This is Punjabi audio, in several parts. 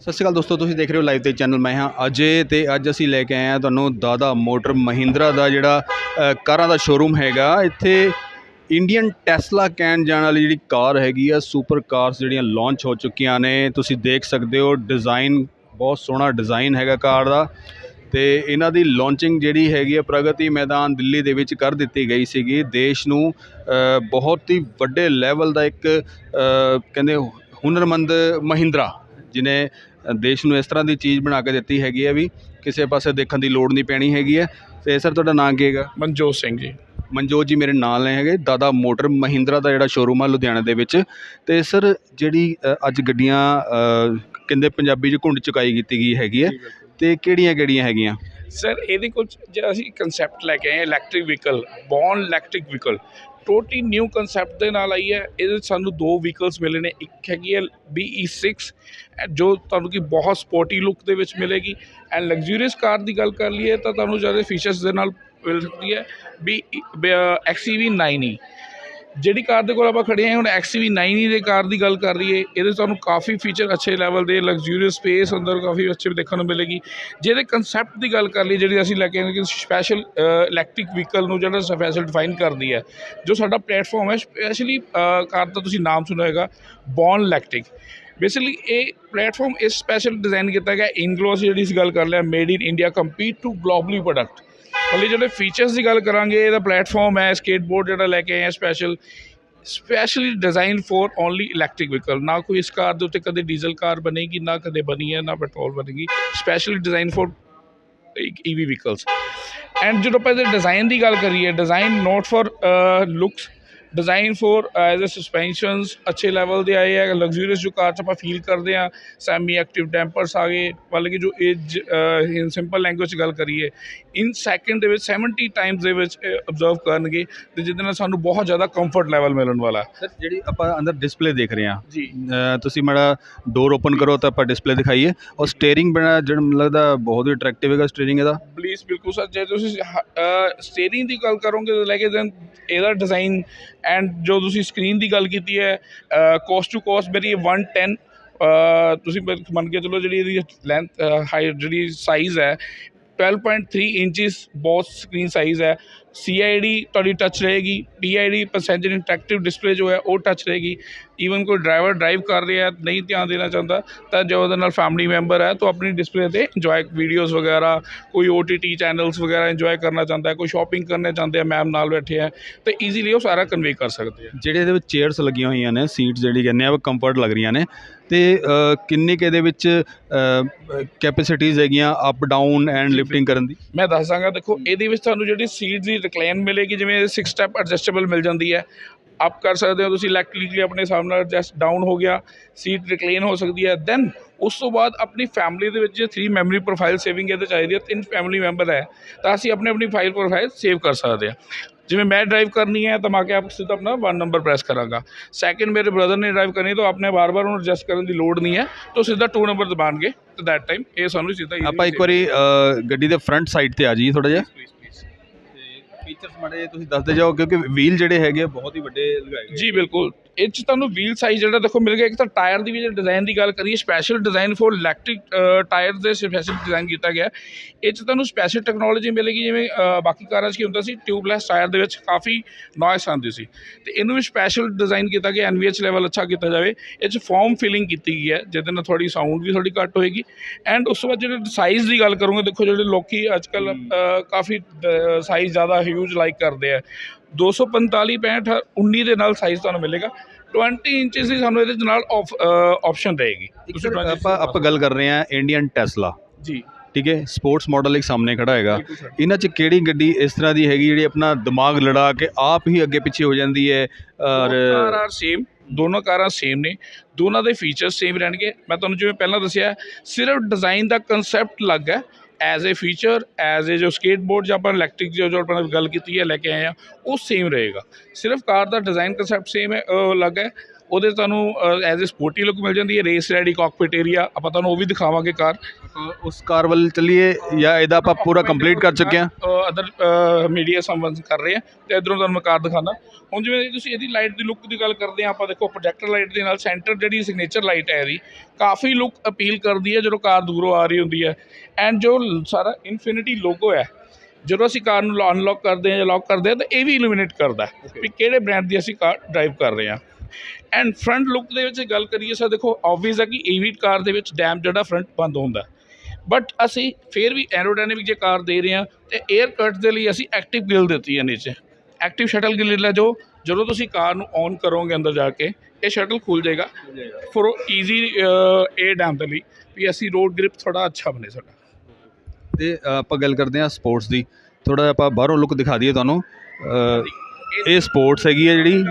ਸਤਿ ਸ਼੍ਰੀ ਅਕਾਲ ਦੋਸਤੋ, ਤੁਸੀਂ ਦੇਖ ਰਹੇ ਹੋ ਲਾਈਵ ਤੇ ਚੈਨਲ ਮੈਂ ਹਾਂ ਅਜੇ ਤੇ ਅੱਜ ਅਸੀਂ ਲੈ ਕੇ ਆਏ ਹਾਂ ਤੁਹਾਨੂੰ ਦਾਦਾ ਮੋਟਰ ਮਹਿੰਦਰਾ ਦਾ ਜਿਹੜਾ ਕਾਰਾਂ ਦਾ ਸ਼ੋਰੂਮ ਹੈਗਾ। ਇੱਥੇ ਇੰਡੀਅਨ ਟੈਸਲਾ ਕਹਿਣ ਜਾਣ ਵਾਲੀ ਜਿਹੜੀ ਕਾਰ ਹੈਗੀ ਆ ਸੁਪਰ ਕਾਰਸ ਜਿਹੜੀਆਂ ਲਾਂਚ ਹੋ ਚੁੱਕੀਆਂ ਨੇ। ਤੁਸੀਂ ਦੇਖ ਸਕਦੇ ਹੋ ਡਿਜ਼ਾਈਨ ਬਹੁਤ ਸੋਹਣਾ ਡਿਜ਼ਾਈਨ ਹੈਗਾ ਕਾਰ ਦਾ। ਤੇ ਇਹਨਾਂ ਦੀ ਲਾਂਚਿੰਗ ਜਿਹੜੀ ਹੈਗੀ ਹੈ ਪ੍ਰਗਤੀ ਮੈਦਾਨ ਦਿੱਲੀ ਦੇ ਵਿੱਚ ਕਰ ਦਿੱਤੀ ਗਈ ਸੀਗੀ। ਦੇਸ਼ ਨੂੰ ਬਹੁਤ ਹੀ ਵੱਡੇ ਲੈਵਲ ਦਾ ਇੱਕ ਕਹਿੰਦੇ ਹੁਨਰਮੰਦ ਮਹਿੰਦਰਾ ਜਿਨੇ ਦੇਸ਼ ਨੂੰ ਇਸ ਤਰ੍ਹਾਂ ਦੀ ਚੀਜ਼ ਬਣਾ ਕੇ ਦਿੱਤੀ ਹੈਗੀ ਹੈ ਵੀ ਕਿਸੇ ਪਾਸੇ ਦੇਖਣ ਦੀ ਲੋੜ ਨਹੀਂ ਪੈਣੀ ਹੈਗੀ ਹੈ ਤੇ ਸਰ ਤੁਹਾਡਾ ਨਾਂ ਕੀ ਹੈਗਾ? ਮਨਜੋਤ ਸਿੰਘ ਜੀ। ਮਨਜੋਤ ਜੀ ਮੇਰੇ ਨਾਲ ਨੇ ਹੈਗੇ। ਦਾਦਾ ਮੋਟਰ ਮਹਿੰਦਰਾ ਦਾ ਜਿਹੜਾ ਸ਼ੋਰੂਮ ਆ ਲੁਧਿਆਣਾ ਦੇ ਵਿੱਚ। ਤੇ ਸਰ ਜਿਹੜੀ ਅੱਜ ਗੱਡੀਆਂ ਕਹਿੰਦੇ ਪੰਜਾਬੀ 'ਚ ਘੁੰਡ ਚੁਕਾਈ ਕੀਤੀ ਗਈ ਹੈਗੀ ਹੈ ਤੇ ਕਿਹੜੀਆਂ ਕਿਹੜੀਆਂ ਹੈਗੀਆਂ? ਸਰ ਇਹਦੇ ਕੁਝ ਜਿਹੜਾ ਅਸੀਂ ਕੰਸੈਪਟ ਲੈ ਕੇ ਆਏ electric vehicle born electric vehicle totally new concept ਦੇ ਨਾਲ ਆਈ ਹੈ। ਇਹਦੇ ਸਾਨੂੰ ਦੋ ਵਹੀਕਲਸ ਮਿਲੇ ਨੇ, ਇੱਕ ਹੈਗੀ ਹੈ BE6 ਅਹ ਜੋ ਤੁਹਾਨੂੰ ਕਿ ਬਹੁਤ ਸਪੋਰਟੀ ਲੁੱਕ ਦੇ ਵਿੱਚ ਮਿਲੇਗੀ। ਐਂਡ ਲਗਜ਼ਰੀਅਸ ਕਾਰ ਦੀ ਗੱਲ ਕਰ ਲਈਏ ਤਾਂ ਤੁਹਾਨੂੰ ਜ਼ਿਆਦਾ ਫੀਚਰਸ ਦੇ ਨਾਲ ਮਿਲ ਸਕਦੀ ਹੈ B XEV9e ਜਿਹੜੀ ਕਾਰ ਦੇ ਕੋਲ ਆਪਾਂ ਖੜੇ ਹਾਂ, ਹੁਣ XCV9e ਦੇ ਕਾਰ ਦੀ ਗੱਲ ਕਰ ਰਹੀਏ ਇਹਦੇ 'ਚ ਤੁਹਾਨੂੰ ਕਾਫੀ ਫੀਚਰ ਅੱਛੇ ਲੈਵਲ ਦੇ ਲਗਜ਼ਰੀਅਸ ਸਪੇਸ ਅੰਦਰ ਕਾਫੀ ਅੱਛੇ ਦੇਖਣ ਨੂੰ ਮਿਲੇਗੀ। ਜਿਹਦੇ ਕੰਸੈਪਟ ਦੀ ਗੱਲ ਕਰ ਲਈ ਜਿਹੜੀ ਅਸੀਂ ਲੈ ਕੇ ਆਏ ਕਿ ਸਪੈਸ਼ਲ ਇਲੈਕਟ੍ਰਿਕ ਵਹੀਕਲ ਨੂੰ ਜਿਹੜਾ ਸਪੈਸ਼ਲ ਡਿਫਾਈਨ ਕਰਦੀ ਹੈ, ਜੋ ਸਾਡਾ ਪਲੇਟਫਾਰਮ ਹੈ ਸਪੈਸ਼ਲੀ ਕਾਰ ਦਾ ਤੁਸੀਂ ਨਾਮ ਸੁਣਿਆ ਹੋਏਗਾ ਬੌਨ ਇਲੈਕਟ੍ਰਿਕ ਬੇਸਿਕਲੀ ਇਹ ਪਲੇਟਫਾਰਮ ਇਸ ਸਪੈਸ਼ਲ ਡਿਜ਼ਾਈਨ ਕੀਤਾ ਗਿਆ ਇਨਗਲੋਸ ਜਿਹੜੀ ਅਸੀਂ ਗੱਲ ਕਰ ਲਿਆ made in India compete to globally product ਹਲੇ ਜਿਹੜੇ ਫੀਚਰਸ ਦੀ ਗੱਲ ਕਰਾਂਗੇ, ਇਹਦਾ ਪਲੇਟਫਾਰਮ ਹੈ ਸਕੇਟਬੋਰਡ ਜਿਹੜਾ ਲੈ ਕੇ ਆਏ ਆ special specially design for only electric vehicle ਨਾ ਕੋਈ ਇਸ ਕਾਰ ਦੇ ਉੱਤੇ ਕਦੇ ਡੀਜ਼ਲ ਕਾਰ ਬਣੇਗੀ, ਨਾ ਕਦੇ ਬਣੀ ਹੈ, ਨਾ ਪੈਟਰੋਲ ਬਣੇਗੀ। Specially design for EV vehicles and ਜਦੋਂ ਆਪਾਂ ਇਹਦੇ ਡਿਜ਼ਾਈਨ ਦੀ ਗੱਲ ਕਰੀਏ design not for looks design for as a suspensions ਅੱਛੇ ਲੈਵਲ ਦੇ ਆਏ ਆ ਲਗਜ਼ਰੀਅਸ ਜੋ ਕਾਰ ਚ ਆਪਾਂ ਫੀਲ ਕਰਦੇ ਆ ਸੈਮੀ ਐਕਟਿਵ ਟੈਂਪਰਸ ਆ ਗਏ ਬਲਕਿ ਜੋ ਇਹ ਸਿੰਪਲ ਲੈਂਗੁਏਜ ਗੱਲ ਕਰੀਏ ਇਨ ਸੈਕਿੰਡ ਦੇ ਵਿੱਚ 70 ਟਾਈਮਸ ਦੇ ਵਿੱਚ ਅਬਜ਼ਰਵ ਕਰਨਗੇ ਤੇ ਜਿਹਦੇ ਨਾਲ ਸਾਨੂੰ ਬਹੁਤ ਜ਼ਿਆਦਾ ਕੰਫਰਟ ਲੈਵਲ ਮਿਲਣ ਵਾਲਾ। ਸਰ ਜਿਹੜੀ ਆਪਾਂ ਅੰਦਰ ਡਿਸਪਲੇ ਦੇਖ ਰਹੇ ਹਾਂ ਜੀ। ਤੁਸੀਂ ਮਾੜਾ ਡੋਰ ਓਪਨ ਕਰੋ ਤਾਂ ਆਪਾਂ ਡਿਸਪਲੇ ਦਿਖਾਈਏ। ਔਰ ਸਟੀਅਰਿੰਗ ਬਣਾ ਜਿਹੜਾ ਲੱਗਦਾ ਬਹੁਤ ਹੀ ਅਟਰੈਕਟਿਵ ਹੈਗਾ ਸਟੀਅਰਿੰਗ ਇਹਦਾ। ਪਲੀਜ਼ ਬਿਲਕੁਲ ਸਰ ਜੇ ਤੁਸੀਂ ਸਟੀਅਰਿੰਗ ਦੀ ਗੱਲ ਕਰੋਗੇ ਤਾਂ ਲੈ ਕੇ ਦੈਨ ਇਹਦਾ ਡਿਜ਼ਾਈਨ ਐਂਡ ਜੋ ਤੁਸੀਂ ਸਕਰੀਨ ਦੀ ਗੱਲ ਕੀਤੀ ਹੈ ਕੋਸਟ ਟੂ ਕੋਸਟ ਮੇਰੀ 110 ਅਹ, ਤੁਸੀਂ ਮੰਨ ਕੇ ਚਲੋ ਜਿਹੜੀ ਇਹਦੀ ਲੈਂਥ ਹਾਈਟ ਜਿਹੜੀ ਸਾਈਜ਼ ਹੈ 12.3 ਇੰਚਸ ਬਹੁਤ ਸਕਰੀਨ ਸਾਈਜ਼ ਹੈ। CID ਤੁਹਾਡੀ ਟੱਚ ਰਹੇਗੀ PID ਪੈਸੇਂਜਰ ਇੰਟਰੈਕਟਿਵ ਡਿਸਪਲੇ ਜੋ ਹੈ ਉਹ ਟੱਚ ਰਹੇਗੀ। ਈਵਨ ਕੋਈ ਡਰਾਈਵਰ ਡਰਾਈਵ ਕਰ ਰਿਹਾ ਨਹੀਂ ਧਿਆਨ ਦੇਣਾ ਚਾਹੁੰਦਾ ਤਾਂ ਜੋ ਉਹਦੇ ਨਾਲ ਫੈਮਿਲੀ ਮੈਂਬਰ ਹੈ ਤਾਂ ਆਪਣੀ ਡਿਸਪਲੇ ਤੇ ਇੰਜੋਏ ਵੀਡੀਓਜ਼ ਵਗੈਰਾ ਕੋਈ OTT ਚੈਨਲਸ ਵਗੈਰਾ ਇੰਜੋਏ ਕਰਨਾ ਚਾਹੁੰਦਾ ਹੈ ਕੋਈ ਸ਼ਾਪਿੰਗ ਕਰਨਾ ਚਾਹੁੰਦੇ ਆ ਮੈਮ ਨਾਲ ਬੈਠੇ ਆ ਤੇ ਈਜ਼ੀਲੀ ਉਹ ਸਾਰਾ ਕਨਵੇ ਕਰ ਸਕਦੇ ਆ। ਜਿਹੜੇ ਇਹਦੇ ਵਿੱਚ ਚੇਅਰਸ ਲੱਗੀਆਂ ਹੋਈਆਂ ਨੇ ਸੀਟਸ ਜਿਹੜੀ ਕਹਿੰਦੇ ਆ ਉਹ ਕੰਫਰਟ ਲੱਗ ਰਹੀਆਂ ਨੇ। ਤੇ ਕਿੰਨੀ ਕੁ ਇਹਦੇ ਵਿੱਚ ਕੈਪੈਸਿਟੀਜ਼ ਹੈਗੀਆਂ ਅਪ ਡਾਊਨ ਐਂਡ ਲਿਫਟਿੰਗ ਕਰਨ ਦੀ? ਮੈਂ ਦੱਸ ਦਾਂਗਾ ਦੇਖੋ ਇਹਦੇ ਵਿੱਚ ਤੁਹਾਨੂੰ ਜਿਹੜੀ ਸੀਟ ਦੀ ਰਿਕਲਾਈਨ ਮਿਲੇਗੀ ਜਿਵੇਂ 6 ਸਟੈਪ ਐਡਜਸਟੇਬਲ ਮਿਲ ਜਾਂਦੀ ਹੈ। ਅਪ ਕਰ ਸਕਦੇ ਹੋ ਤੁਸੀਂ ਇਲੈਕਟ੍ਰਿਕਲੀ ਆਪਣੇ ਹਿਸਾਬ ਨਾਲ ਐਡਜਸਟ ਡਾਊਨ ਹੋ ਗਿਆ ਸੀਟ ਰਿਕਲਾਈਨ ਹੋ ਸਕਦੀ ਹੈ। ਦੈਨ ਉਸ ਤੋਂ ਬਾਅਦ ਆਪਣੀ ਫੈਮਿਲੀ ਦੇ ਵਿੱਚ ਜੇ 3 ਮੈਮਰੀ ਪ੍ਰੋਫਾਈਲ ਸੇਵਿੰਗ ਇਹਦੇ ਚਾਹੀਦੀ ਹੈ ਤਿੰਨ ਫੈਮਿਲੀ ਮੈਂਬਰ ਹੈ। ਤਾਂ ਅਸੀਂ ਆਪਣੇ ਆਪਣੀ ਫਾਈਲ ਪ੍ਰੋਫਾਈਲ ਸੇਵ ਕਰ ਸਕਦੇ ਹਾਂ। ਜਿਵੇਂ ਮੈਂ ਡਰਾਈਵ ਕਰਨੀ ਹੈ ਤਾਂ ਮੈਂ ਕਿ ਆਪ ਸਿੱਧਾ ਆਪਣਾ 1 ਨੰਬਰ ਪ੍ਰੈਸ ਕਰਾਂਗਾ। ਸੈਕਿੰਡ ਮੇਰੇ ਬ੍ਰਦਰ ਨੇ ਡਰਾਈਵ ਕਰਨੀ ਤਾਂ ਆਪਨੇ ਬਾਰ-ਬਾਰ ਉਹਨੂੰ ਐਡਜਸਟ ਕਰਨ ਦੀ ਲੋੜ ਨਹੀਂ ਹੈ ਤਾਂ ਸਿੱਧਾ 2 ਨੰਬਰ ਦਬਾਣਗੇ। ਤੇ ਦੈਟ ਟਾਈਮ ਇਹ ਸਾਨੂੰ ਸਿੱਧਾ ਆਪਾਂ ਇੱਕ ਵਾਰੀ ਗੱਡੀ ਦੇ ਫਰੰਟ ਸਾਈਡ ਤੇ ਆ ਜਾਈਏ ਥੋੜਾ ਜਿਹਾ. ਫੀਚਰਸ ਮਾੜੇ ਤੁਸੀਂ ਦੱਸਦੇ ਜਾਓ, ਕਿਉਂਕਿ ਵੀਲ ਜਿਹੜੇ ਹੈਗੇ ਆ, ਬਹੁਤ ਹੀ ਵੱਡੇ ਲਗਾਏ ਗਏ ਜੀ, ਬਿਲਕੁਲ। ਇਹ 'ਚ ਤੁਹਾਨੂੰ ਵੀਲ ਸਾਈਜ਼ ਜਿਹੜਾ ਦੇਖੋ ਮਿਲ ਗਿਆ ਇੱਕ ਤਾਂ ਟਾਇਰ ਦੀ ਵੀ ਜੇ ਡਿਜ਼ਾਈਨ ਦੀ ਗੱਲ ਕਰੀਏ special design for electric tyre ਦੇ ਸਪੈਸ਼ਲ ਡਿਜ਼ਾਈਨ ਕੀਤਾ ਗਿਆ। ਇਹ 'ਚ ਤੁਹਾਨੂੰ ਸਪੈਸ਼ਲ ਟੈਕਨੋਲੋਜੀ ਮਿਲੇਗੀ ਜਿਵੇਂ ਬਾਕੀ ਕਾਰਾਂ 'ਚ ਕੀ ਹੁੰਦਾ ਸੀ ਟਿਊਬਲੈਸ ਟਾਇਰ ਦੇ ਵਿੱਚ ਕਾਫੀ ਨੋਇਸ ਆਉਂਦੀ ਸੀ। ਤੇ ਇਹਨੂੰ ਵੀ ਸਪੈਸ਼ਲ ਡਿਜ਼ਾਈਨ ਕੀਤਾ ਗਿਆ ਐਨਵੀਐਚ ਲੈਵਲ ਅੱਛਾ ਕੀਤਾ ਜਾਵੇ। ਇਹ 'ਚ ਫਾਰਮ ਫਿਲਿੰਗ ਕੀਤੀ ਗਈ ਹੈ ਜਿਹਦੇ ਨਾਲ ਥੋੜੀ ਸਾਊਂਡ ਵੀ ਥੋੜੀ ਘੱਟ ਹੋਏਗੀ। ਐਂਡ ਉਸ ਤੋਂ ਬਾਅਦ ਜਿਹੜੇ ਸਾਈਜ਼ ਦੀ ਗੱਲ ਕਰੂੰਗੇ ਦੇਖੋ ਜਿਹੜੇ ਲੋਕੀ ਅੱਜ ਕੱਲ ਕਾਫੀ ਸਾਈਜ਼ ਜ਼ਿਆਦਾ ਹਿਊਜ ਲਾਈਕ ਕਰਦੇ ਆ। 245 65 19 ਦੇ ਨਾਲ ਸਾਈਜ਼ ਤੁਹਾਨੂੰ ਮਿਲੇਗਾ। 20 ਇੰਚਸ ਦੀ ਸਾਨੂੰ ਇਹਦੇ ਨਾਲ ਆਪਸ਼ਨ ਰਹੇਗੀ। ਇੱਕ ਤੁਸੀਂ ਸਰ 20 ਆਪਾਂ ਆਪਾਂ ਗੱਲ ਕਰ ਰਹੇ ਹਾਂ ਇੰਡੀਅਨ ਟੈਸਲਾ ਜੀ। ਠੀਕ ਹੈ? ਸਪੋਰਟਸ ਮਾਡਲ ਇੱਕ ਸਾਹਮਣੇ ਖੜਾ ਹੈਗਾ। ਇਹਨਾਂ 'ਚ ਕਿਹੜੀ ਗੱਡੀ ਇਸ ਤਰ੍ਹਾਂ ਦੀ ਹੈਗੀ ਜਿਹੜੀ ਆਪਣਾ ਦਿਮਾਗ ਲੜਾ ਕੇ ਆਪ ਹੀ ਅੱਗੇ ਪਿੱਛੇ ਹੋ ਜਾਂਦੀ ਹੈ? ਔਰ ਕਾਰ ਆਰ ਸੇਮ ਦੋਨੋਂ ਕਾਰਾਂ ਸੇਮ ਨੇ। ਦੋਨਾਂ ਦੇ ਫੀਚਰਸ ਸੇਮ ਰਹਿਣਗੇ। ਮੈਂ ਤੁਹਾਨੂੰ ਜਿਵੇਂ ਪਹਿਲਾਂ ਦੱਸਿਆ ਸਿਰਫ ਡਿਜ਼ਾਈਨ ਦਾ ਕਨਸੈਪਟ ਅਲੱਗ ਹੈ। As a feature as a ਜੋ ਸਕੇਟਬੋਰਡ ਜਾਂ ਆਪਾਂ ਇਲੈਕਟ੍ਰਿਕ ਜੋ ਜੋ ਆਪਾਂ ਗੱਲ ਕੀਤੀ ਹੈ, ਲੈ ਕੇ ਆਏ ਆ ਉਹ ਸੇਮ ਰਹੇਗਾ। ਸਿਰਫ ਕਾਰ ਦਾ ਡਿਜ਼ਾਈਨ ਕਨਸੈਪਟ ਸੇਮ ਹੈ ਅਲੱਗ ਹੈ। ਉਹਦੇ 'ਚ ਤੁਹਾਨੂੰ ਐਜ਼ ਅ ਸਪੋਰਟੀ ਲੁੱਕ ਮਿਲ ਜਾਂਦੀ ਹੈ ਰੇਸ ਰੈਡੀ ਕਾਕਪਿਟ ਏਰੀਆ ਆਪਾਂ ਤੁਹਾਨੂੰ ਉਹ ਵੀ ਦਿਖਾਵਾਂਗੇ ਕਾਰ। ਉਸ ਕਾਰ ਵੱਲ ਚੱਲੀਏ ਜਾਂ ਇਹਦਾ ਆਪਾਂ ਪੂਰਾ ਕੰਪਲੀਟ ਕਰ ਚੁੱਕੇ ਹਾਂ? ਅਦਰ ਮੀਡੀਆ ਸੰਬੰਧ ਕਰ ਰਹੇ ਆ ਤੇ ਇਧਰੋਂ ਤੁਹਾਨੂੰ ਮੈਂ ਕਾਰ ਦਿਖਾਣਾ ਹੁਣ ਜਿਵੇਂ ਤੁਸੀਂ ਇਹਦੀ ਲਾਈਟ ਦੀ ਲੁੱਕ ਦੀ ਗੱਲ ਕਰਦੇ ਆ ਆਪਾਂ ਦੇਖੋ ਪ੍ਰੋਜੈਕਟਰ ਲਾਈਟ ਦੇ ਨਾਲ ਸੈਂਟਰ ਜਿਹੜੀ ਸਿਗਨੇਚਰ ਲਾਈਟ ਹੈ ਇਹਦੀ ਕਾਫੀ ਲੁੱਕ ਅਪੀਲ ਕਰਦੀ ਹੈ ਜਦੋਂ ਕਾਰ ਦੂਰੋਂ ਆ ਰਹੀ ਹੁੰਦੀ ਹੈ। ਐਂਡ ਜੋ ਸਾਰਾ ਇਨਫਿਨਿਟੀ ਲੋਗੋ ਹੈ ਜਦੋਂ ਅਸੀਂ ਕਾਰ ਨੂੰ ਅਨਲੌਕ ਕਰਦੇ ਹਾਂ ਜਾਂ ਲੌਕ ਕਰਦੇ ਹਾਂ ਤਾਂ ਇਹ ਵੀ ਇਲੂਮੀਨੇਟ ਕਰਦਾ ਵੀ ਕਿਹੜੇ ਬ੍ਰਾਂਡ ਦੀ ਅਸੀਂ ਕਾਰ ਡਰਾਈਵ ਕਰ ਰਹੇ ਹਾਂ। ਐਂਡ ਫਰੰਟ ਲੁੱਕ ਦੇ ਵਿੱਚ ਗੱਲ ਕਰੀਏ ਸਰ ਦੇਖੋ ਆਬਵੀਅਸ ਹੈ ਕਿ ਈਵੀ ਕਾਰ ਦੇ ਵਿੱਚ ਡੈਮ ਜਿਹੜਾ ਫਰੰਟ ਬੰਦ ਹੁੰਦਾ ਬਟ ਅਸੀਂ ਫਿਰ ਵੀ ਐਰੋਡਾਇਨਾਮਿਕ ਜੇ ਕਾਰ ਦੇ ਰਹੇ ਹਾਂ ਤੇ 에ਅਰ ਕੱਟ ਦੇ ਲਈ ਅਸੀਂ ਐਕਟਿਵ ਗਿਲ ਦਿੱਤੀ ਹੈ ਨੀਚੇ। ਐਕਟਿਵ ਸ਼ਟਲ ਗਿਲ ਹੈ ਜੋ ਜਦੋਂ ਤੁਸੀਂ ਕਾਰ ਨੂੰ ਔਨ ਕਰੋਗੇ ਅੰਦਰ ਜਾ ਕੇ ਇਹ ਸ਼ਟਲ ਖੁੱਲ ਜਾਏਗਾ। ਫॉर ਈਜ਼ੀ ਏਅਰ ਡੈਮ ਦੇ ਲਈ ਵੀ ਅਸੀਂ ਰੋਡ ਗ੍ਰਿਪ ਥੋੜਾ ਅੱਛਾ ਬਣੇ ਸਾਡਾ। ਤੇ ਆਪਾਂ ਗੱਲ ਕਰਦੇ ਹਾਂ ਸਪੋਰਟਸ ਦੀ। ਥੋੜਾ ਜਿਹਾ ਆਪਾਂ ਬਾਹਰੋਂ ਲੁੱਕ ਦਿਖਾ ਦਈਏ ਤੁਹਾਨੂੰ। ਇਹ ਸਪੋਰਟਸ ਹੈਗੀ ਹੈ ਜਿਹੜੀ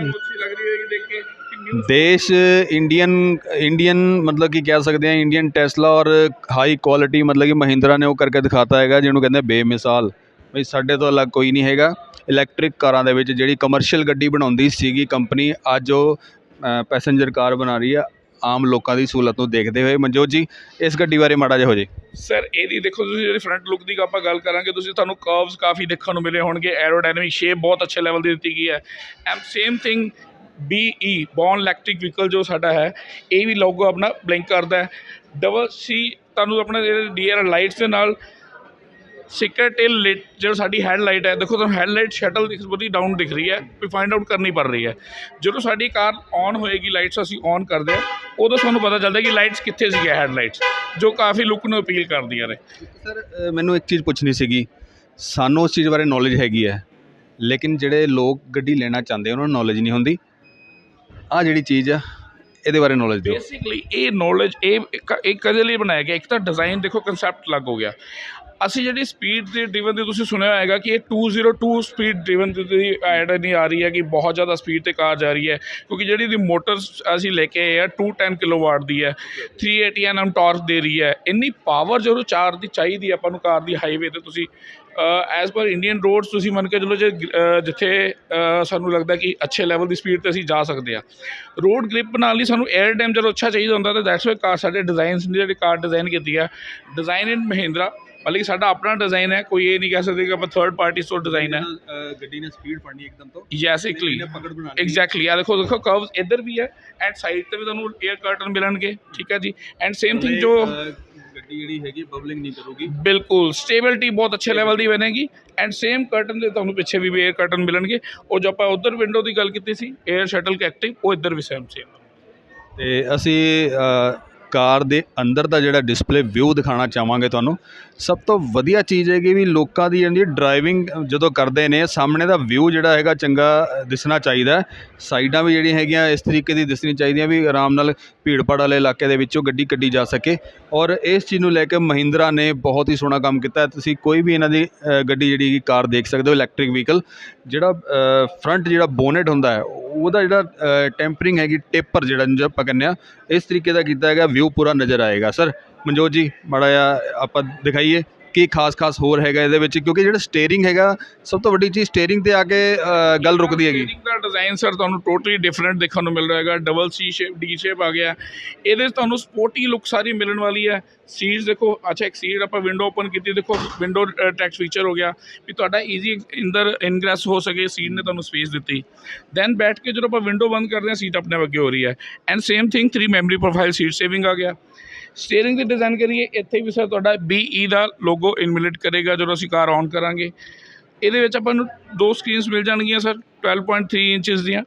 ਦੇਸ਼ ਇੰਡੀਅਨ ਇੰਡੀਅਨ ਮਤਲਬ ਕਿ ਕਹਿ ਸਕਦੇ ਹਾਂ ਇੰਡੀਅਨ ਟੈਸਲਾ ਔਰ ਹਾਈ ਕੁਆਲਿਟੀ ਮਤਲਬ ਕਿ ਮਹਿੰਦਰਾ ਨੇ ਉਹ ਕਰਕੇ ਦਿਖਾਤਾ ਹੈਗਾ ਜਿਹਨੂੰ ਕਹਿੰਦੇ ਬੇਮਿਸਾਲ। ਬਈ ਸਾਡੇ ਤੋਂ ਅਲੱਗ ਕੋਈ ਨਹੀਂ ਹੈਗਾ। ਇਲੈਕਟ੍ਰਿਕ ਕਾਰਾਂ ਦੇ ਵਿੱਚ ਜਿਹੜੀ ਕਮਰਸ਼ੀਅਲ ਗੱਡੀ ਬਣਾਉਂਦੀ ਸੀਗੀ ਕੰਪਨੀ ਅੱਜ ਉਹ ਪੈਸੇਂਜਰ ਕਾਰ ਬਣਾ ਰਹੀ ਆ ਆਮ ਲੋਕਾਂ ਦੀ ਸਹੂਲਤ ਨੂੰ ਦੇਖਦੇ ਹੋਏ। ਮਨਜੋਤ ਜੀ ਇਸ ਗੱਡੀ ਬਾਰੇ ਮਾੜਾ ਜਿਹਾ ਹੋ ਜੇ। ਸਰ ਇਹਦੀ ਦੇਖੋ ਤੁਸੀਂ ਜਿਹੜੀ ਫਰੰਟ ਲੁੱਕ ਦੀ ਆਪਾਂ ਗੱਲ ਕਰਾਂਗੇ ਤੁਸੀਂ ਤੁਹਾਨੂੰ ਕਰਵਸ ਕਾਫੀ ਦੇਖਣ ਨੂੰ ਮਿਲੇ ਹੋਣਗੇ ਐਰੋਡਾਇਨਾਮਿਕ ਸ਼ੇਪ ਬਹੁਤ ਅੱਛੇ ਲੈਵਲ ਦੀ ਦਿੱਤੀ ਗਈ ਹੈ। M same thing BE born electric vehicle ਜੋ ਸਾਡਾ ਹੈ, ਇਹ ਵੀ ਲੋਗੋ ਆਪਣਾ ਬਲਿੰਕ ਕਰਦਾ ਹੈ। ਡਬਲ ਸੀ ਤੁਹਾਨੂੰ ਆਪਣਾ ਜਿਹੜੇ ਡੀਆਰ ਲਾਈਟਸ ਦੇ ਨਾਲ ਸਿਕਰ ਟੇਲ ਲਾਈਟ ਜਿਹੜਾ ਸਾਡੀ ਹੈਡ ਲਾਈਟ ਹੈ, ਦੇਖੋ ਤੁਹਾਨੂੰ ਹੈਡ ਲਾਈਟ ਸ਼ਟਲ ਦਿਖ ਬੜੀ ਡਾਊਨ ਦਿਖ ਰਹੀ ਹੈ ਵੀ ਫਾਈਂਡ ਆਊਟ ਕਰਨੀ ਪੜ ਰਹੀ ਹੈ। ਜਦੋਂ ਸਾਡੀ ਕਾਰ ਔਨ ਹੋਏਗੀ ਲਾਈਟਸ ਅਸੀਂ ਔਨ ਕਰਦੇ ਹਾਂ, ਉਦੋਂ ਸਾਨੂੰ ਪਤਾ ਚੱਲਦਾ ਕਿ ਲਾਈਟਸ ਕਿੱਥੇ ਸੀਗੀਆਂ ਹੈਡ ਲਾਈਟਸ ਜੋ ਕਾਫੀ ਲੁੱਕ ਨੂੰ ਅਪੀਲ ਕਰਦੀਆਂ ਨੇ। ਸਰ ਮੈਨੂੰ ਇੱਕ ਚੀਜ਼ ਪੁੱਛਣੀ ਸੀਗੀ, ਸਾਨੂੰ ਉਸ ਚੀਜ਼ ਬਾਰੇ ਨੌਲੇਜ ਹੈਗੀ ਹੈ, ਲੇਕਿਨ ਜਿਹੜੇ ਲੋਕ ਗੱਡੀ ਲੈਣਾ ਚਾਹੁੰਦੇ ਉਹਨਾਂ ਨੂੰ ਨੌਲੇਜ ਨਹੀਂ ਹੁੰਦੀ। ਆ ਜਿਹੜੀ ਚੀਜ਼ ਆ, ਇਹਦੇ ਬਾਰੇ ਨੌਲੇਜ ਦਿਓ। ਬੇਸਿਕਲੀ ਇਹ ਨੌਲੇਜ ਇਹ ਇਹ ਕਦੇ ਲਈ ਬਣਾਇਆ ਗਿਆ? ਇੱਕ ਤਾਂ ਡਿਜ਼ਾਈਨ ਦੇਖੋ ਕਨਸੈਪਟ ਲੱਗ ਹੋ ਗਿਆ। ਅਸੀਂ ਜਿਹੜੀ ਸਪੀਡ ਦੇ ਡ੍ਰਿਵਨ ਦੀ ਤੁਸੀਂ ਸੁਣਿਆ ਹੋਏਗਾ ਕਿ ਇਹ 202 ਸਪੀਡ ਡਿਵਨ ਦੀ ਐਡ ਨਹੀਂ ਆ ਰਹੀ ਹੈ ਕਿ ਬਹੁਤ ਜ਼ਿਆਦਾ ਸਪੀਡ ਤੇ ਕਾਰ ਜਾ ਰਹੀ ਹੈ, ਕਿਉਂਕਿ ਜਿਹੜੀ ਦੀ ਮੋਟਰ ਅਸੀਂ ਲੈ ਕੇ ਆਏ ਆ 210 ਕਿਲੋਵਾਟ ਦੀ ਹੈ 380 ਐਨਐਮ ਟਾਰਕ ਦੇ ਰਹੀ ਹੈ। ਇੰਨੀ ਪਾਵਰ ਜਦੋਂ ਚਾਰ ਦੀ, ਚਾਹੀਦੀ ਹੈ ਆਪਾਂ ਨੂੰ ਕਾਰ ਦੀ ਹਾਈਵੇ ਤੇ ਤੁਸੀਂ ਐਜ਼ ਪਰ ਇੰਡੀਅਨ ਰੋਡਸ ਤੁਸੀਂ ਮੰਨ ਕੇ ਚਲੋ ਜੇ ਜਿੱਥੇ ਸਾਨੂੰ ਲੱਗਦਾ ਕਿ ਅੱਛੇ ਲੈਵਲ ਦੀ ਸਪੀਡ ਤੇ ਅਸੀਂ ਜਾ ਸਕਦੇ ਆ ਰੋਡ ਗ੍ਰਿਪ ਬਣਾਉਣ ਲਈ ਸਾਨੂੰ 에ਅਰ ਡੈਮ ਜਦੋਂ ਅੱਛਾ ਚਾਹੀਦਾ ਹੁੰਦਾ ਤਾਂ ਦੈਟਸ ਵਾਈ ਕਾਰ ਸਾਡੇ ਡਿਜ਼ਾਈਨਸ ਦੀ ਜਿਹੜੀ ਕਾਰ ਡਿਜ਼ਾਈਨ ਕੀਤੀ ਆ ਡਿਜ਼ਾਈਨ ਇਨ ਮਹਿੰਦਰਾ ਮਤਲਬ ਕਿ ਸਾਡਾ ਆਪਣਾ ਡਿਜ਼ਾਈਨ ਹੈ ਕੋਈ ਇਹ ਨਹੀਂ ਕਹਿ ਸਕਦੇ ਕਿ ਆਪਾਂ ਥਰਡ ਪਾਰਟੀ ਤੋਂ ਡਿਜ਼ਾਈਨ ਹੈ। ਗੱਡੀ ਨੇ ਸਪੀਡ ਫੜਨੀ ਇੱਕਦਮ ਤੋਂ। ਪਕੜ ਬਣਾਣੀ ਐਗਜ਼ੈਕਟਲੀ ਆ ਦੇਖੋ ਦੇਖੋ ਕਰਵਸ ਇੱਧਰ ਵੀ ਹੈ ਐਂਡ ਸਾਈਡ ਤੇ ਵੀ ਤੁਹਾਨੂੰ 에ਅਰ ਕਰਟਨ ਮਿਲਣਗੇ ਠੀਕ ਹੈ ਜੀ? ਐਂਡ ਸੇਮ ਥਿੰਗ ਜੋ ਗੱਡੀ ਜਿਹੜੀ ਹੈਗੀ ਬਬਲਿੰਗ ਨਹੀਂ ਕਰੂਗੀ। ਬਿਲਕੁਲ ਸਟੇਬਿਲਿਟੀ ਬਹੁਤ ਅੱਛੇ ਲੈਵਲ ਦੀ ਬਣੇਗੀ। ਐਂਡ ਸੇਮ ਕਰਟਨ ਦੇ ਤੁਹਾਨੂੰ ਪਿੱਛੇ ਵੀ 에ਅਰ ਕਰਟਨ ਮਿਲਣਗੇ। ਉਹ ਜੋ ਆਪਾਂ ਉਧਰ ਵਿੰਡੋ ਦੀ ਗੱਲ ਕੀਤੀ ਸੀ 에ਅਰ ਸ਼ਟਲ ਐਕਟਿਵ ਉਹ ਇੱਧਰ ਵੀ ਸੇਮ ਸੇਮ ਤੇ ਅਸੀਂ ਅ, ਕਾਰ ਦੇ ਅੰਦਰ ਦਾ ਜਿਹੜਾ ਡਿਸਪਲੇ ਵਿਊ ਦਿਖਾਉਣਾ ਚਾਹਾਂਗੇ ਤੁਹਾਨੂੰ। ਸਭ ਤੋਂ ਵਧੀਆ ਚੀਜ਼ ਹੈਗੀ ਵੀ ਲੋਕਾਂ ਦੀ ਜਿਹੜੀ ਡਰਾਈਵਿੰਗ ਜਦੋਂ ਕਰਦੇ ਨੇ, ਸਾਹਮਣੇ ਦਾ ਵਿਊ ਜਿਹੜਾ ਹੈਗਾ ਚੰਗਾ ਦਿਸਣਾ ਚਾਹੀਦਾ। ਸਾਈਡਾਂ ਵੀ ਜਿਹੜੀਆਂ ਹੈਗੀਆਂ ਇਸ ਤਰੀਕੇ ਦੀ ਦਿਸਣੀ ਚਾਹੀਦੀਆਂ ਵੀ ਆਰਾਮ ਨਾਲ ਭੀੜਪਾੜ ਵਾਲੇ ਇਲਾਕੇ ਦੇ ਵਿੱਚੋਂ ਗੱਡੀ ਕੱਢੀ ਜਾ ਸਕੇ। ਔਰ ਇਸ ਚੀਜ਼ ਨੂੰ ਲੈ ਕੇ ਮਹਿੰਦਰਾ ਨੇ ਬਹੁਤ ਹੀ ਸੋਹਣਾ ਕੰਮ ਕੀਤਾ। ਤੁਸੀਂ ਕੋਈ ਵੀ ਇਹਨਾਂ ਦੀ ਗੱਡੀ ਜਿਹੜੀ ਹੈਗੀ ਕਾਰ ਦੇਖ ਸਕਦੇ ਹੋ ਇਲੈਕਟ੍ਰਿਕ ਵਹੀਕਲ ਜਿਹੜਾ ਫਰੰਟ ਜਿਹੜਾ ਬੋਨਟ ਹੁੰਦਾ ਹੈ, ਉਹਦਾ ਜਿਹੜਾ ਟੈਂਪਰਿੰਗ ਹੈਗੀ ਟੇਪਰ ਜਿਹੜਾ ਆਪਾਂ ਕਹਿੰਦੇ ਆ ਇਸ ਤਰੀਕੇ ਦਾ ਕੀਤਾ ਹੈਗਾ ਵਿਊ ਪੂਰਾ ਨਜ਼ਰ ਆਏਗਾ। ਸਰ ਮਨਜੋਤ ਜੀ ਮਾੜਾ ਜਿਹਾ ਆਪਾਂ ਦਿਖਾਈਏ ਕੀ ਖਾਸ ਖਾਸ ਹੋਰ ਹੈਗਾ ਇਹਦੇ ਵਿੱਚ ਕਿਉਂਕਿ ਜਿਹੜਾ ਸਟੀਅਰਿੰਗ ਹੈਗਾ ਸਭ ਤੋਂ ਵੱਡੀ ਚੀਜ਼ ਸਟੀਅਰਿੰਗ ਤੇ ਆ ਕੇ ਅ, ਗੱਲ ਰੁਕਦੀ ਹੈਗੀ। Steering ਦਾ ਡਿਜ਼ਾਈਨ ਸਰ ਤੁਹਾਨੂੰ ਟੋਟਲੀ ਡਿਫਰੈਂਟ ਦੇਖਣ ਨੂੰ ਮਿਲ ਰਿਹਾ ਹੈਗਾ। Double C shape D shape ਆ ਗਿਆ। ਇਹਦੇ 'ਚ ਤੁਹਾਨੂੰ ਸਪੋਰਟੀ ਲੁੱਕ ਸਾਰੀ ਮਿਲਣ ਵਾਲੀ ਹੈ। ਸੀਟਸ ਦੇਖੋ, ਅੱਛਾ, ਇੱਕ ਸੀਟ ਆਪਾਂ ਵਿੰਡੋ ਓਪਨ ਕੀਤੀ, ਦੇਖੋ ਵਿੰਡੋ ਟੈਕਸ ਫੀਚਰ ਹੋ ਗਿਆ ਵੀ ਤੁਹਾਡਾ ਈਜ਼ੀ ਇੰਦਰ ਇਨਗ੍ਰੈਸ ਹੋ ਸਕੇ ਸੀਟ ਨੇ ਤੁਹਾਨੂੰ ਸਪੇਸ ਦਿੱਤੀ। ਦੈਨ ਬੈਠ ਕੇ ਜਦੋਂ ਆਪਾਂ ਵਿੰਡੋ ਬੰਦ ਕਰਦੇ ਹਾਂ ਸੀਟ ਆਪਣੇ ਅੱਗੇ ਹੋ ਰਹੀ ਹੈ। And same thing 3 memory profile seat saving ਆ ਗਿਆ। ਸਟੀਅਰਿੰਗ ਦੀ ਡਿਜ਼ਾਈਨ ਕਰੀਏ, ਇੱਥੇ ਵੀ ਸਰ ਤੁਹਾਡਾ BE ਦਾ ਲੋਗੋ ਇਨਵਿਲਟ ਕਰੇਗਾ, ਜਦੋਂ ਅਸੀਂ ਕਾਰ ਔਨ ਕਰਾਂਗੇ। ਇਹਦੇ ਵਿੱਚ ਆਪਾਂ ਨੂੰ ਦੋ ਸਕਰੀਨਸ ਮਿਲ ਜਾਣਗੀਆਂ ਸਰ 12.3 ਇੰਚਸ ਦੀਆਂ।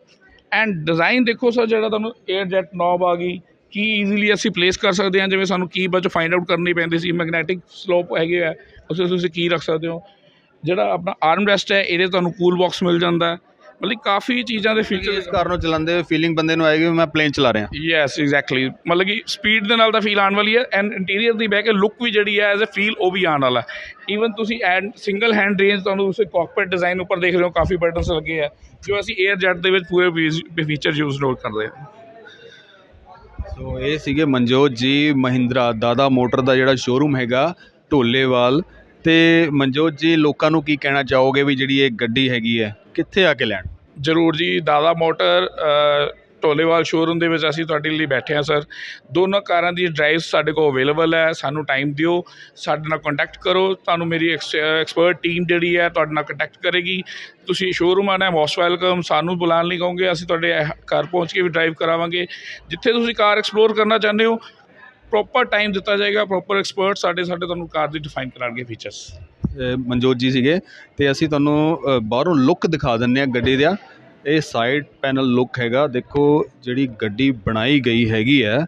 ਐਂਡ ਡਿਜ਼ਾਈਨ ਦੇਖੋ ਸਰ ਜਿਹੜਾ ਤੁਹਾਨੂੰ 에ਅਰ ਜੈਟ ਨੌਬ ਆ ਗਈ ਕੀ ਈਜ਼ੀਲੀ ਅਸੀਂ ਪਲੇਸ ਕਰ ਸਕਦੇ ਹਾਂ? ਜਿਵੇਂ ਸਾਨੂੰ ਕੀ ਬਚ ਫਾਈਂਡ ਆਊਟ ਕਰਨੀ ਪੈਂਦੀ ਸੀ ਮੈਗਨੈਟਿਕ ਸਲੋਪ ਹੈਗੇ ਆ ਉਸ ਵਿੱਚ ਤੁਸੀਂ ਕੀ ਰੱਖ ਸਕਦੇ ਹੋ। ਜਿਹੜਾ ਆਪਣਾ ਆਰਮ ਰੈਸਟ ਹੈ ਇਹਦੇ ਤੁਹਾਨੂੰ ਕੂਲ ਬਾਕਸ ਮਿਲ ਜਾਂਦਾ। ਹੈ ਮਤਲਬ ਕਾਫੀ ਚੀਜ਼ਾਂ ਦੇ ਇਸ ਫੀਚਰ ਕਾਰ ਨੂੰ ਚਲਾਉਂਦੇ ਹੋਏ ਫੀਲਿੰਗ ਬੰਦੇ ਨੂੰ ਆਏਗੀ ਮੈਂ ਪਲੇਨ ਚਲਾ ਰਿਹਾ। ਯੈਸ ਐਗਜ਼ੈਕਟਲੀ ਮਤਲਬ ਕਿ ਸਪੀਡ ਦੇ ਨਾਲ ਤਾਂ ਫੀਲ ਆਉਣ ਵਾਲੀ ਹੈ ਐਂਡ ਇੰਟੀਰੀਅਰ ਦੀ ਬਹਿ ਕੇ ਲੁੱਕ ਵੀ ਜਿਹੜੀ ਹੈ ਐਜ਼ ਅ ਫੀਲ ਉਹ ਵੀ ਆਉਣ ਵਾਲਾ ਈਵਨ ਤੁਸੀਂ ਐਡ ਸਿੰਗਲ ਹੈਂਡ ਰੇਂਜ ਤੁਹਾਨੂੰ ਉਸ ਕਾਕਪਿਟ ਡਿਜ਼ਾਈਨ ਉੱਪਰ ਦੇਖ ਰਹੇ ਹੋ ਕਾਫੀ ਬਟਨਸ ਲੱਗੇ ਆ ਜੋ ਅਸੀਂ 에ਅਰ ਜੈਟ ਦੇ ਵਿੱਚ ਪੂਰੇ ਫੀਚਰ ਯੂਜ਼ ਨੋਟ ਕਰਦੇ ਹਾਂ। ਸੋ ਇਹ ਸੀਗੇ ਮਨਜੋਤ ਜੀ, ਮਹਿੰਦਰਾ, ਦਾਦਾ ਮੋਟਰ ਦਾ ਜਿਹੜਾ ਸ਼ੋਰੂਮ ਹੈਗਾ, ਢੋਲੇਵਾਲ। ਤੇ ਮਨਜੋਤ ਜੀ, ਲੋਕਾਂ ਨੂੰ ਕੀ ਕਹਿਣਾ ਚਾਹੋਗੇ ਵੀ ਜਿਹੜੀ ਇਹ ਗੱਡੀ ਹੈਗੀ ਹੈ, ਕਿੱਥੇ ਆ ਕੇ ਲੈਣ? ਜ਼ਰੂਰ ਜੀ, ਦਾਦਾ ਮੋਟਰ ਢੋਲੇਵਾਲ ਸ਼ੋਰੂਮ ਦੇ ਵਿੱਚ ਅਸੀਂ ਤੁਹਾਡੇ ਲਈ ਬੈਠੇ ਹਾਂ ਸਰ ਦੋਨੋਂ ਕਾਰਾਂ ਦੀ ਡਰਾਈਵ ਸਾਡੇ ਕੋਲ ਅਵੇਲੇਬਲ ਹੈ। ਸਾਨੂੰ ਟਾਈਮ ਦਿਓ। ਸਾਡੇ ਨਾਲ ਕੰਟੈਕਟ ਕਰੋ। ਤੁਹਾਨੂੰ ਮੇਰੀ ਐਕਸਪਰਟ ਟੀਮ ਜਿਹੜੀ ਹੈ ਤੁਹਾਡੇ ਨਾਲ ਕੰਟੈਕਟ ਕਰੇਗੀ। ਤੁਸੀਂ ਸ਼ੋਰੂਮ ਆਣਾ ਮੋਸਟ ਵੈਲਕਮ ਸਾਨੂੰ ਬੁਲਾਉਣ ਲਈ ਕਹੋਗੇ, ਅਸੀਂ ਤੁਹਾਡੇ ਘਰ ਪਹੁੰਚ ਕੇ ਵੀ ਡਰਾਈਵ ਕਰਾਵਾਂਗੇ। ਜਿੱਥੇ ਤੁਸੀਂ ਕਾਰ ਐਕਸਪਲੋਰ ਕਰਨਾ ਚਾਹੁੰਦੇ ਹੋ ਪ੍ਰੋਪਰ ਟਾਈਮ ਦਿੱਤਾ ਜਾਏਗਾ। ਪ੍ਰੋਪਰ ਐਕਸਪਰਟ ਸਾਡੇ ਸਾਡੇ ਤੁਹਾਨੂੰ ਕਾਰ ਦੀ ਡਿਫਾਈਨ ਕਰਾਂਗੇ ਫੀਚਰਸ ਮਨਜੋਤ ਜੀ ਸੀਗੇ, ਤੇ ਅਸੀਂ ਤੁਹਾਨੂੰ ਬਾਹਰੋਂ ਲੁੱਕ ਦਿਖਾ ਦਿੰਨੇ ਆ ਗੱਡੀ ਦਾ। ਇਹ ਸਾਈਡ ਪੈਨਲ ਲੁੱਕ ਹੈਗਾ। ਦੇਖੋ, ਜਿਹੜੀ ਗੱਡੀ ਬਣਾਈ ਗਈ ਹੈਗੀ ਹੈ,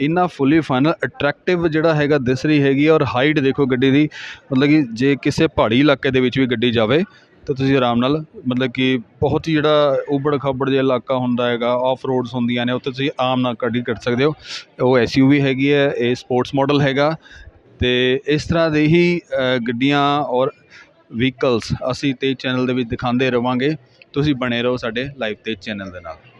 ਇੰਨਾ ਫੁੱਲੀ ਫਾਈਨਲ ਅਟਰੈਕਟਿਵ ਜਿਹੜਾ ਹੈਗਾ, ਦਿਸ ਰਹੀ ਹੈਗੀ ਔਰ ਹਾਈਟ ਦੇਖੋ ਗੱਡੀ ਦੀ, ਮਤਲਬ ਕਿ ਜੇ ਕਿਸੇ ਪਹਾੜੀ ਇਲਾਕੇ ਦੇ ਵਿੱਚ ਵੀ ਗੱਡੀ ਜਾਵੇ, ਤਾਂ ਤੁਸੀਂ ਆਰਾਮ ਨਾਲ, ਮਤਲਬ ਕਿ ਬਹੁਤ ਹੀ ਜਿਹੜਾ ਉਬੜ ਖਾਬੜ ਜਿਹਾ ਇਲਾਕਾ ਹੁੰਦਾ ਹੈਗਾ ਆਫ ਰੋਡਸ ਹੁੰਦੀਆਂ ਨੇ, ਉੱਥੇ ਤੁਸੀਂ ਆਰਾਮ ਨਾਲ ਗੱਡੀ ਕੱਢ ਸਕਦੇ ਹੋ। ਉਹ ਐਸਯੂਵੀ ਹੈਗੀ ਹੈ, ਇਹ ਸਪੋਰਟਸ ਮਾਡਲ ਹੈਗਾ। ਤੇ ਇਸ ਤਰ੍ਹਾਂ ਦੇ ਹੀ ਗੱਡੀਆਂ ਔਰ ਵਹੀਕਲਸ ਅਸੀਂ ਤੇ ਚੈਨਲ ਦੇ ਵਿੱਚ ਦਿਖਾਉਂਦੇ ਰਵਾਂਗੇ। ਤੁਸੀਂ ਬਣੇ ਰਹੋ ਸਾਡੇ ਲਾਈਵ ਤੇ ਚੈਨਲ ਦੇ ਨਾਲ।